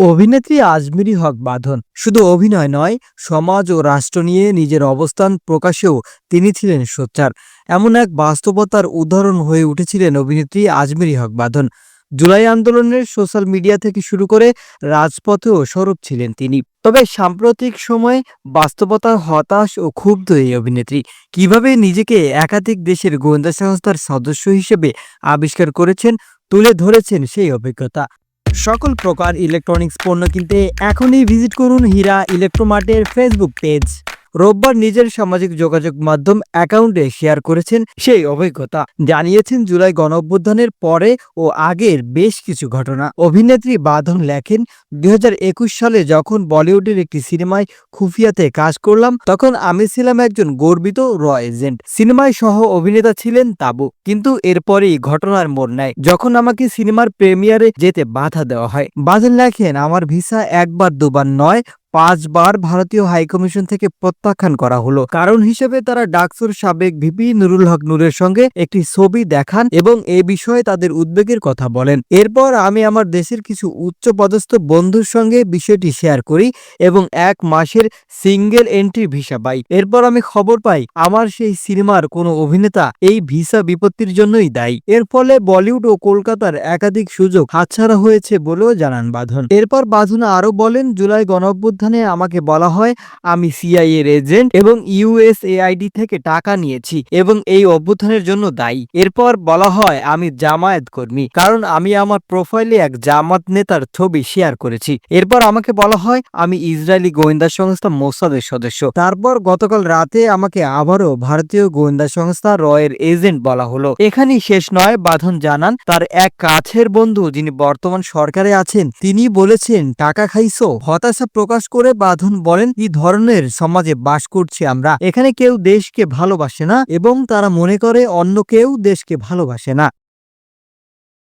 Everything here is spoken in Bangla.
অভিনেত্রী আজমিরি হক বাঁধন। শুধু অভিনয় নয়, সমাজ ও রাষ্ট্র নিয়ে নিজের অবস্থান প্রকাশেও তিনি ছিলেন সোচ্চার। এমন এক বাস্তবতার উদাহরণ হয়ে উঠেছিলেন অভিনেত্রী আজমিরি হক বাঁধন। জুলাই আন্দোলনের সোশ্যাল মিডিয়া থেকে শুরু করে রাজপথেও সরব ছিলেন তিনি। তবে সাম্প্রতিক সময়ে বাস্তবতার হতাশ ও ক্ষুব্ধ এই অভিনেত্রী। কীভাবে নিজেকে একাধিক দেশের গোয়েন্দা সংস্থার সদস্য হিসেবে আবিষ্কার করেছেন, তুলে ধরেছেন সেই অভিজ্ঞতা। সকল প্রকার ইলেকট্রনিক্স পণ্য কিনতে এখনই ভিজিট করুন হীরা ইলেকট্রোমার্টের ফেসবুক পেজ রোববার নিজের সামাজিক যোগাযোগ মাধ্যম অ্যাকাউন্টে শেয়ার করেছেন সেই অভিজ্ঞতা। জানিয়েছেন, জুলাই গণঅভ্যুত্থানের পরে ও আগের বেশ কিছু ঘটনা। অভিনেত্রী বাঁধন লেখেন দুই হাজার একুশ সালে যখন বলিউডের একটি সিনেমায় খুফিয়াতে কাজ করলাম, তখন আমি ছিলাম একজন গর্বিত র এজেন্ট। সিনেমায় সহ অভিনেতা ছিলেন তাবু। কিন্তু এরপরেই ঘটনার মোড় নেয়। যখন আমাকে সিনেমার প্রেমিয়ারে যেতে বাধা দেওয়া হয়, বাঁধন লেখেন, আমার ভিসা একবার দুবার নয় পাঁচবার ভারতীয় হাইকমিশন থেকে প্রত্যাখ্যান করা হলো। কারণ হিসেবে তারা ডাকসুর সাবেক ভিপি নুরুল হক নূরের সঙ্গে একটি ছবি দেখান এবং এ বিষয়ে তাদের উদ্বেগের কথা বলেন। এরপর আমি আমার দেশের কিছু উচ্চপদস্থ বন্ধুর সঙ্গে বিষয়টি শেয়ার করি এবং এক মাসের সিঙ্গেল এন্ট্রি ভিসা পাই। এরপর আমি খবর পাই, আমার সেই সিনেমার কোনো অভিনেতা এই ভিসা বিপত্তির জন্যই দায়ী। এর ফলে বলিউড ও কলকাতার একাধিক সুযোগ হাতছাড়া হয়েছে বলেও জানান বাঁধন। এরপর বাঁধন আরও বলেন, জুলাই গণঅভ্যুত্থানে আমাকে বলা হয়, আমি সিআইএ এর এজেন্ট এবং ইউএসএআইডি থেকে টাকা নিয়েছি এবং এই অভ্যুত্থানের জন্য দায়ী। এরপর বলা হয়, আমি জামায়াত কর্মী, কারণ আমি আমার প্রোফাইলে এক জামাত নেতার ছবি শেয়ার করেছি। এরপর আমাকে বলা হয়, আমি ইসরায়েলি গোয়েন্দা সংস্থা মোসাদের সদস্য। তারপর গতকাল রাতে আমাকে আবারও ভারতীয় গোয়েন্দা সংস্থা রয়ের এজেন্ট বলা হলো। এখানেই শেষ নয়, বাঁধন জানান, তার এক কাছের বন্ধু যিনি বর্তমান সরকারে আছেন, তিনি বলেছেন, টাকা খাইছো? হতাশা প্রকাশ করে বাঁধন বলেন কি ধরনের সমাজে বাস করছি আমরা। এখানে কেউ দেশকে ভালোবাসে না এবং তারা মনে করে অন্য কেউ দেশকে ভালোবাসে না।